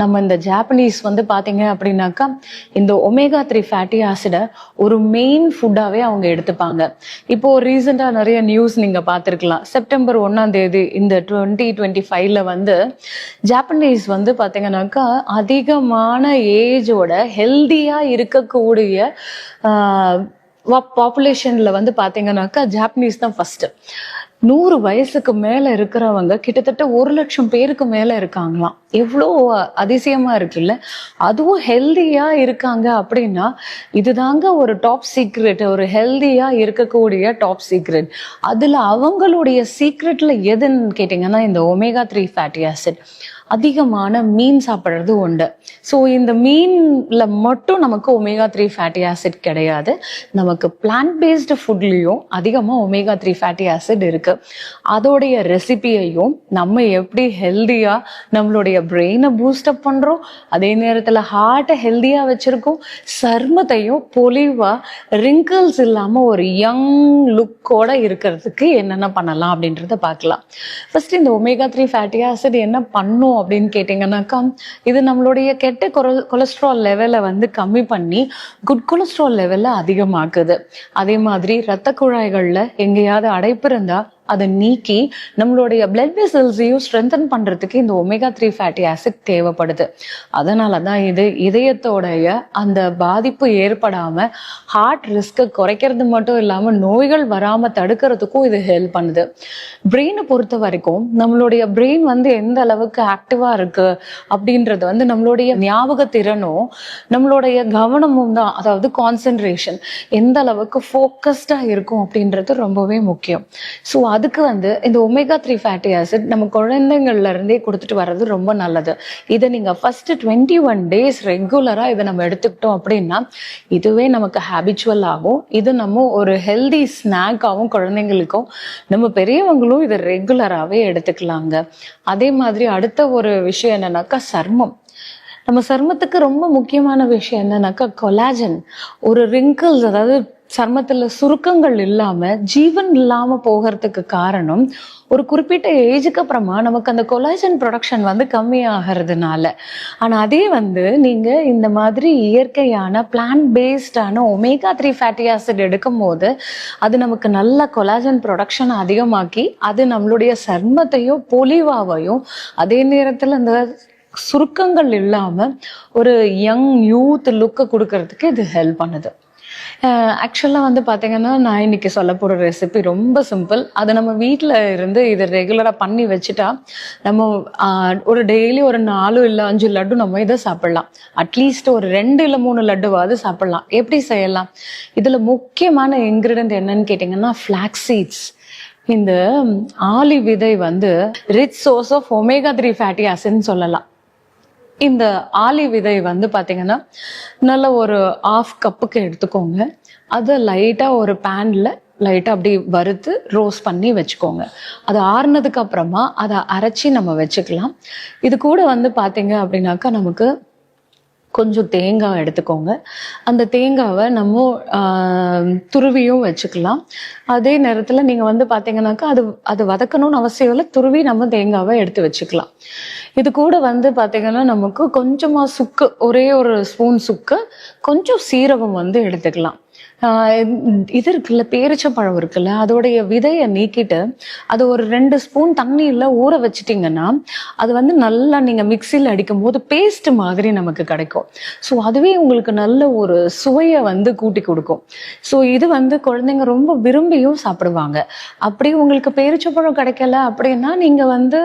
நம்ம இந்த ஜாப்பனீஸ் வந்து பாத்தீங்க அப்படின்னாக்கா இந்த ஒமேகா த்ரீ ஃபேட்டி ஆசிடை ஒரு மெயின் ஃபுட்டாவே அவங்க எடுத்துப்பாங்க. இப்போ ரீசெண்டா நிறைய நியூஸ் நீங்க பார்த்துருக்கலாம் செப்டம்பர் ஒன்னாம் தேதி இந்த டுவெண்ட்டி டுவெண்ட்டி ஃபைவ்ல வந்து ஜாப்பனீஸ் வந்து பாத்தீங்கன்னாக்கா அதிகமான ஏஜோட ஹெல்தியா இருக்கக்கூடிய பாப்புலேஷன்ல வந்து பாத்தீங்கன்னாக்கா ஜாப்பனீஸ் தான் ஃபர்ஸ்ட் நூறு வயசுக்கு மேல இருக்கிறவங்க கிட்டத்தட்ட ஒரு லட்சம் பேருக்கு மேல இருக்காங்களாம். எவ்வளோ அதிசயமா இருக்குல்ல? அதுவும் ஹெல்தியா இருக்காங்க அப்படின்னா இதுதாங்க ஒரு டாப் சீக்ரெட் ஒரு ஹெல்தியா இருக்கக்கூடிய டாப் சீக்ரெட் அதுல அவங்களுடைய சீக்ரெட்ல எதுன்னு கேட்டிங்கன்னா இந்த ஒமேகா த்ரீ ஃபேட்டி ஆசிட் அதிகமான மீன் சாப்பிட்றது உண்டு. ஸோ இந்த மீனில் மட்டும் நமக்கு ஒமேகா த்ரீ ஃபேட்டி ஆசிட் கிடையாது. நமக்கு பிளான்ட் பேஸ்டு ஃபுட்லேயும் அதிகமாக ஒமேகா த்ரீ ஃபேட்டி ஆசிட் இருக்குது அதோடைய ரெசிபியையும் நம்ம எப்படி ஹெல்தியாக நம்மளுடைய பிரெயினை பூஸ்டப் பண்ணுறோம் அதே நேரத்தில் ஹார்ட்டை ஹெல்தியாக வச்சுருக்கோம் சர்மத்தையும் பொலிவாக ரிங்கிள்ஸ் இல்லாமல் ஒரு யங் லுக்கோட இருக்கிறதுக்கு என்னென்ன பண்ணலாம் அப்படின்றத பார்க்கலாம். ஃபர்ஸ்ட் இந்த ஒமேகா த்ரீ ஃபேட்டி ஆசிட் என்ன பண்ணும் அப்படின்னு கேட்டிங்கன்னாக்கா இது நம்மளுடைய கெட்ட கொலஸ்ட்ரால் லெவலை வந்து கம்மி பண்ணி குட் கொலஸ்ட்ரால் லெவலை அதிகமாக்குது. அதே மாதிரி இரத்த குழாய்களில் எங்கேயாவது அடைப்பு இருந்தா அதை நீக்கி நம்மளுடைய பிளட் வெசல்ஸையும் ஸ்ட்ரென்தன் பண்றதுக்கு இந்த ஒமேகா த்ரீ ஃபேட்டி ஆசிட் தேவைப்படுது. அதனால தான் இது இதயத்தோடைய அந்த பாதிப்பு ஏற்படாம ஹார்ட் ரிஸ்க்கை குறைக்கிறது மட்டும் இல்லாம நோய்கள் வராம தடுக்கிறதுக்கும் இது ஹெல்ப் பண்ணுது. பிரெயினை பொறுத்த வரைக்கும் நம்மளுடைய பிரெயின் வந்து எந்த அளவுக்கு ஆக்டிவா இருக்கு அப்படின்றது வந்து நம்மளுடைய ஞாபக திறனும் நம்மளுடைய கவனமும் தான். அதாவது கான்சென்ட்ரேஷன் எந்த அளவுக்கு ஃபோக்கஸ்டா இருக்கும் அப்படின்றது ரொம்பவே முக்கியம். ஸோ அதுக்கு வந்து இந்த ஒமேகா த்ரீ ஃபேட்டி ஆசிட் நம்ம குழந்தைங்கள்ல இருந்தே கொடுத்துட்டு வர்றது ரொம்ப நல்லது. இதை நீங்க ஃபர்ஸ்ட் டுவெண்ட்டி ஒன் டேஸ் ரெகுலரா இதை நம்ம எடுத்துக்கிட்டோம் அப்படின்னா இதுவே நமக்கு ஹேபிச்சுவல் ஆகும். இது நம்ம ஒரு ஹெல்தி ஸ்நாக்காகவும் குழந்தைங்களுக்கும் நம்ம பெரியவங்களும் இதை ரெகுலராகவே எடுத்துக்கலாங்க. அதே மாதிரி அடுத்த ஒரு விஷயம் என்னன்னாக்கா சர்மம். நம்ம சருமத்துக்கு ரொம்ப முக்கியமான விஷயம் என்னன்னாக்கா கொலாஜன் ஒரு ரிங்கிள்ஸ் அதாவது சர்மத்துல சுருக்கங்கள் இல்லாம ஜீவன் இல்லாம போகிறதுக்கு காரணம் ஒரு குறிப்பிட்ட ஏஜுக்கு அப்புறமா நமக்கு அந்த கொலாஜன் ப்ரொடக்ஷன் வந்து கம்மியாகிறதுனால. ஆனா அதே வந்து நீங்க இந்த மாதிரி இயற்கையான பிளான் பேஸ்டான ஒமேகா த்ரீ ஃபேட்டி ஆசிட் எடுக்கும் போது அது நமக்கு நல்ல கொலாஜன் ப்ரொடக்ஷன் அதிகமாக்கி அது நம்மளுடைய சர்மத்தையும் பொலிவாவையும் அதே நேரத்துல இந்த சுருக்கங்கள் இல்லாம ஒரு யங் யூத் லுக்கை கொடுக்கறதுக்கு இது ஹெல்ப் பண்ணுது. ஆக்சுவலாக வந்து பார்த்தீங்கன்னா நான் இன்னைக்கு சொல்ல போகிற ரெசிபி ரொம்ப சிம்பிள் அதை நம்ம வீட்டில் இருந்து இதை ரெகுலராக பண்ணி வச்சுட்டா நம்ம ஒரு டெய்லி ஒரு நாலு இல்லை அஞ்சு லட்டு நம்ம இதை சாப்பிடலாம். அட்லீஸ்ட் ஒரு ரெண்டு இல்லை மூணு லட்டுவாவது சாப்பிடலாம். எப்படி செய்யலாம்? இதில் முக்கியமான இன்க்ரீடியன்ட் என்னன்னு கேட்டிங்கன்னா ஃப்ளாக்ஸ் சீட்ஸ் இந்த ஆலி விதை வந்து rich source of omega three fatty ஆசிட்னு சொல்லலாம். இந்த ஆலி விதை வந்து பார்த்தீங்கன்னா நல்ல ஒரு ஆஃப் கப்புக்கு எடுத்துக்கோங்க. அதை லைட்டாக ஒரு பேனில் லைட்டாக அப்படி வறுத்து ரோஸ் பண்ணி வச்சுக்கோங்க. அது ஆறுனதுக்கு அப்புறமா அதை அரைச்சி நம்ம வச்சுக்கலாம். இது கூட வந்து பார்த்தீங்க அப்படின்னாக்கா நமக்கு கொஞ்சம் தேங்காய் எடுத்துக்கோங்க. அந்த தேங்காவை நம்ம ஆஹ், துருவியும் வச்சுக்கலாம். அதே நேரத்தில் நீங்கள் வந்து பார்த்தீங்கன்னாக்கா அது அது வதக்கணும்னு அவசியம் இல்லை. துருவி நம்ம தேங்காவை எடுத்து வச்சுக்கலாம். இது கூட வந்து பார்த்தீங்கன்னா நமக்கு கொஞ்சமாக சுக்கு ஒரே ஒரு ஸ்பூன் சுக்கு கொஞ்சம் சீரகம் வந்து எடுத்துக்கலாம். இது இருக்குல்ல பேரிச்சப்பழம் இருக்குல்ல அதோடைய விதையை நீக்கிட்டு அது ஒரு ரெண்டு ஸ்பூன் தண்ணியில் ஊற வச்சிட்டிங்கன்னா அது வந்து நல்லா நீங்கள் மிக்சியில் அடிக்கும் போது பேஸ்ட் மாதிரி நமக்கு கிடைக்கும். ஸோ அதுவே உங்களுக்கு நல்ல ஒரு சுவையை வந்து கூட்டி கொடுக்கும். ஸோ இது வந்து குழந்தைங்க ரொம்ப விரும்பியும் சாப்பிடுவாங்க. அப்படி உங்களுக்கு பேரிச்சப்பழம் கிடைக்கல அப்படின்னா நீங்கள் வந்து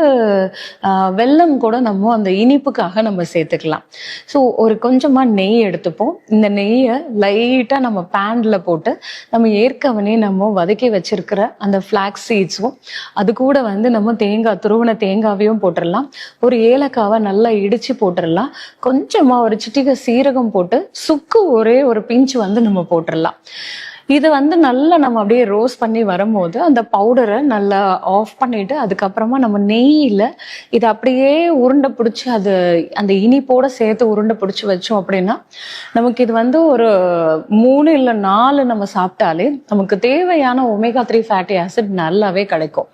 வெல்லம் கூட நம்ம அந்த இனிப்புக்காக நம்ம சேர்த்துக்கலாம். ஸோ ஒரு கொஞ்சமாக நெய் எடுத்துப்போம். இந்த நெய்யை லைட்டாக நம்ம பேன் பேனில் போட்டு நம்ம ஏற்கனவே நம்ம வதக்கி வச்சிருக்கிற அந்த ஃப்ளாக்ஸ் சீட்ஸும் அது கூட வந்து நம்ம தேங்காய் துருவன தேங்காவையும் போட்டுடலாம். ஒரு ஏலக்காவை நல்லா இடித்து போட்டுடலாம். கொஞ்சமாக ஒரு சிட்டிகை சீரகம் போட்டு சுக்கு ஒரே ஒரு பிஞ்சு வந்து நம்ம போட்டுடலாம். இது வந்து நல்லா நம்ம அப்படியே ரோஸ் பண்ணி வரும்போது அந்த பவுடரை நல்லா ஆஃப் பண்ணிட்டு அதுக்கப்புறமா நம்ம நெய்யில் இதை அப்படியே உருண்டை பிடிச்சி அது அந்த இனிப்போட சேர்த்து உருண்டை பிடிச்சி வச்சோம் அப்படின்னா நமக்கு இது வந்து ஒரு மூணு இல்லை நாலு நம்ம சாப்பிட்டாலே நமக்கு தேவையான ஒமேகா த்ரீ ஃபேட்டி ஆசிட் நல்லாவே கிடைக்கும்.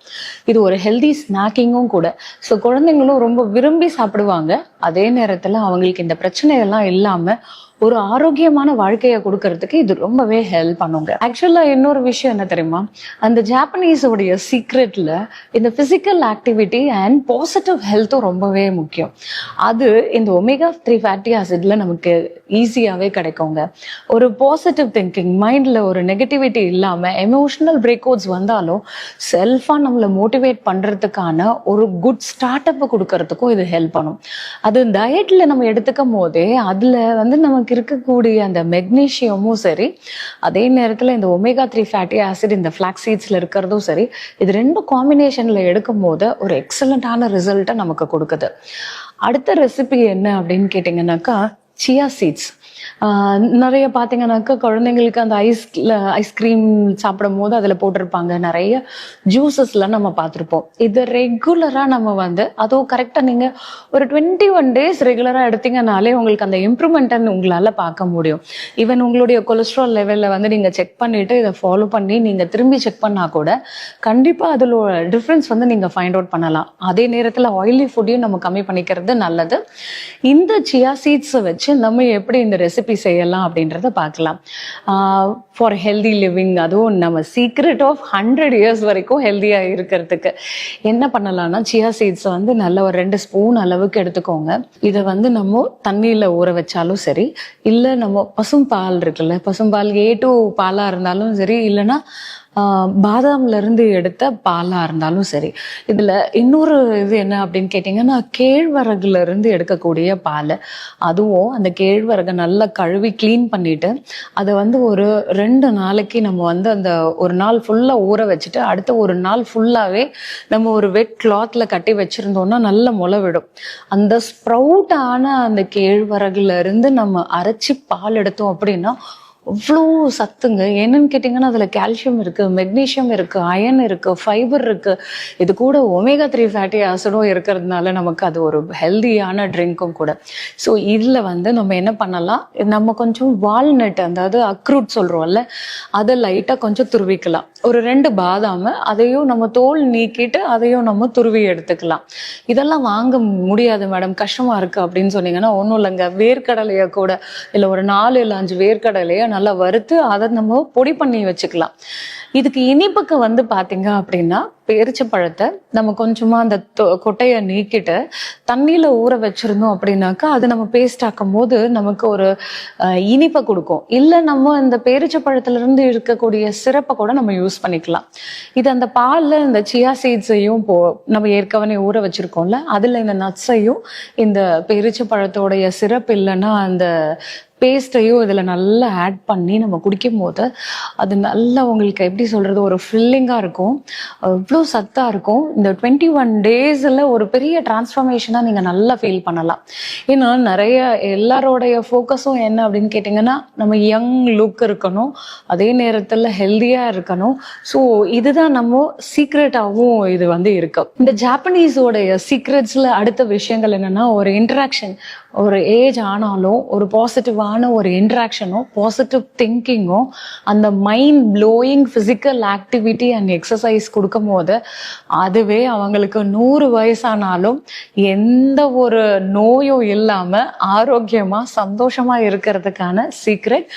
இது ஒரு ஹெல்தி ஸ்நாக்கிங்கும் கூட. ஸோ குழந்தைங்களும் ரொம்ப விரும்பி சாப்பிடுவாங்க. அதே நேரத்தில் அவங்களுக்கு இந்த பிரச்சனைகள்லாம் இல்லாமல் ஒரு ஆரோக்கியமான வாழ்க்கையை கொடுக்கறதுக்கு இது ரொம்பவே ஹெல்ப் பண்ணுங்க. ஆக்சுவலா இன்னொரு விஷயம் என்ன தெரியுமா? அந்த ஜாப்பனீஸோடைய சீக்ரெட்ல இந்த பிசிக்கல் ஆக்டிவிட்டி அண்ட் பாசிட்டிவ் ஹெல்த்தும் ரொம்பவே முக்கியம். அது இந்த ஒமேகா த்ரீ ஃபேட்டி ஆசிட்ல நமக்கு ஈஸியாவே கிடைக்குங்க. ஒரு பாசிட்டிவ் திங்கிங் மைண்ட்ல ஒரு நெகட்டிவிட்டி இல்லாம எமோஷனல் பிரேக் அவுட்ஸ் வந்தாலும் செல்ஃபா நம்மளை மோட்டிவேட் பண்றதுக்கான ஒரு குட் ஸ்டார்ட் அப் கொடுக்கறதுக்கும் இது ஹெல்ப் பண்ணும். அது டயட்ல நம்ம எடுத்துக்கும் போதே அதுல வந்து நமக்கு இருக்கக்கூடிய அந்த மெக்னீஷியமும் சரி அதே நேரத்தில் இந்த ஒமேகா த்ரீ ஃபேட்டி ஆசிட் இந்த ஃப்ளாக் சீட்ஸில் இருக்கிறதும் சரி இது ரெண்டும் காம்பினேஷனில் எடுக்கும் போது ஒரு எக்ஸலண்டான ரிசல்ட்டை நமக்கு கொடுக்குது. அடுத்த ரெசிபி என்ன அப்படின்னு கேட்டிங்கன்னாக்கா சியா சீட்ஸ் நிறைய பார்த்தீங்கன்னாக்கா குழந்தைங்களுக்கு அந்த ஐஸ் ஐஸ்கிரீம் சாப்பிடும் போது அதில் போட்டிருப்பாங்க. நிறைய ஜூஸஸ்லாம் நம்ம பார்த்துருப்போம். இதை ரெகுலராக நம்ம வந்து அதுவும் கரெக்டாக நீங்கள் ஒரு டுவெண்ட்டி ஒன் டேஸ் ரெகுலராக எடுத்தீங்கனாலே உங்களுக்கு அந்த இம்ப்ரூவ்மெண்ட்டை உங்களால் பார்க்க முடியும். ஈவன் உங்களுடைய கொலஸ்ட்ரால் லெவலில் வந்து நீங்கள் செக் பண்ணிவிட்டு இதை ஃபாலோ பண்ணி நீங்கள் திரும்பி செக் பண்ணால் கூட கண்டிப்பாக அதில் டிஃப்ரென்ஸ் வந்து நீங்கள் ஃபைண்ட் அவுட் பண்ணலாம். அதே நேரத்தில் ஆயிலி ஃபுட்டையும் நம்ம கம்மி பண்ணிக்கிறது நல்லது. இந்த சியா சீட்ஸை வச்சு நம்ம எப்படி இந்த ரெசிபி செய்யலாம் அப்படின்றத பார்க்கலாம். ஃபார் ஹெல்தி லிவிங் அதுவும் நம்ம சீக்ரெட் ஆஃப் ஹண்ட்ரட் இயர்ஸ் வரைக்கும் ஹெல்த்தியாக இருக்கிறதுக்கு. என்ன பண்ணலாம்னா சியா சீட்ஸ் வந்து நல்ல ஒரு ரெண்டு ஸ்பூன் அளவுக்கு எடுத்துக்கோங்க. இதை வந்து நம்ம தண்ணியில் ஊற வச்சாலும் சரி இல்லை நம்ம பசும்பால் இருக்குல்ல பசும்பால் ஏ டூ பாலாக இருந்தாலும் சரி இல்லைன்னா ஆஹ் இருந்து எடுத்த பாலா இருந்தாலும் சரி. இதுல இன்னொரு இது என்ன அப்படின்னு கேட்டிங்கன்னா கேழ்வரகுல இருந்து எடுக்கக்கூடிய பால். அதுவும் அந்த கேழ்வரகை நல்லா கழுவி க்ளீன் பண்ணிட்டு அதை வந்து ஒரு ரெண்டு நாளைக்கு நம்ம வந்து அந்த ஒரு நாள் ஃபுல்லா ஊற வச்சுட்டு அடுத்த ஒரு நாள் ஃபுல்லாவே நம்ம ஒரு வெட் கிளாத்ல கட்டி வச்சிருந்தோம்னா நல்ல முளை விடும். அந்த ஸ்ப்ரவுட் ஆன அந்த கேழ்வரகுல இருந்து நம்ம அரைச்சி பால் எடுத்தோம் அப்படின்னா அவ்வளோ சத்துங்க. என்னன்னு கேட்டிங்கன்னா அதில் கால்சியம் இருக்குது மெக்னீஷியம் இருக்குது அயன் இருக்குது ஃபைபர் இருக்குது இது கூட ஒமேகா த்ரீ ஃபேட்டி ஆசிடும் இருக்கிறதுனால நமக்கு அது ஒரு ஹெல்தியான ட்ரிங்க்கும் கூட. ஸோ இதில் வந்து நம்ம என்ன பண்ணலாம்? நம்ம கொஞ்சம் வால்நட் அதாவது அக்ரூட் சொல்கிறோம்ல அதை லைட்டாக கொஞ்சம் துருவிக்கலாம். ஒரு ரெண்டு பாதாம அதையும் நம்ம தோல் நீக்கிட்டு அதையும் நம்ம துருவி எடுத்துக்கலாம். இதெல்லாம் வாங்க முடியாது மேடம். கஷ்டமாக இருக்குது அப்படின்னு சொன்னீங்கன்னா ஒன்றும் இல்லைங்க. வேர்க்கடலையை கூட இல்லை ஒரு நாலு இல்லை அஞ்சு வேர்க்கடலையை நல்லா வறுத்து அதை நம்ம பொடி பண்ணி வச்சுக்கலாம். இதுக்கு இனிப்புக்கு வந்து பார்த்தீங்க அப்படின்னா பேரிச்ச பழத்தை நம்ம கொஞ்சமா அந்த தொ- கொட்டையை நீக்கிட்டு தண்ணியில ஊற வச்சிருந்தோம் அப்படின்னாக்கா அது நம்ம பேஸ்ட் ஆக்கும் போது நமக்கு ஒரு இனிப்பை கொடுக்கும். இல்ல நம்ம இந்த பேரிச்ச பழத்துல இருந்து இருக்கக்கூடிய சிறப்பை கூட நம்ம யூஸ் பண்ணிக்கலாம். இது அந்த பால்ல இந்த சியா சீட்ஸையும் போ நம்ம ஏற்கனவே ஊற வச்சிருக்கோம்ல அதுல இந்த நட்ஸையும் இந்த பேரிச்ச பழத்தோடைய சிறப்பு இல்லைன்னா அந்த பேஸ்ட்டையும் இதில் நல்லா ஆட் பண்ணி நம்ம குடிக்கும் போது அது நல்லா உங்களுக்கு எப்படி சொல்கிறது ஒரு ஃபில்லிங்காக இருக்கும். அவ்வளோ அவ்வளோ சத்தாக இருக்கும். இந்த டுவெண்ட்டி ஒன் டேஸில் ஒரு பெரிய டிரான்ஸ்ஃபர்மேஷனாக நீங்கள் நல்லா ஃபீல் பண்ணலாம். ஏன்னா நிறைய எல்லாரோடைய ஃபோக்கஸும் என்ன அப்படின்னு கேட்டிங்கன்னா நம்ம யங் லுக் இருக்கணும். அதே நேரத்தில் ஹெல்த்தியாக இருக்கணும். ஸோ இதுதான் நம்ம சீக்ரெட்டாகவும் இது வந்து இருக்கு. இந்த ஜாப்பனீஸோடைய சீக்ரெட்ஸில் அடுத்த விஷயங்கள் என்னன்னா ஒரு இன்ட்ராக்ஷன் ஒரு ஏஜ் ஆனாலும் ஒரு பாசிட்டிவான ஒரு இன்ட்ராக்ஷனும் பாசிட்டிவ் திங்கிங்கும் அந்த mind blowing physical activity and exercise கொடுக்கும் போது அதுவே அவங்களுக்கு நூறு வயசானாலும் எந்த ஒரு நோயும் இல்லாமல் ஆரோக்கியமாக சந்தோஷமாக இருக்கிறதுக்கான சீக்ரெட்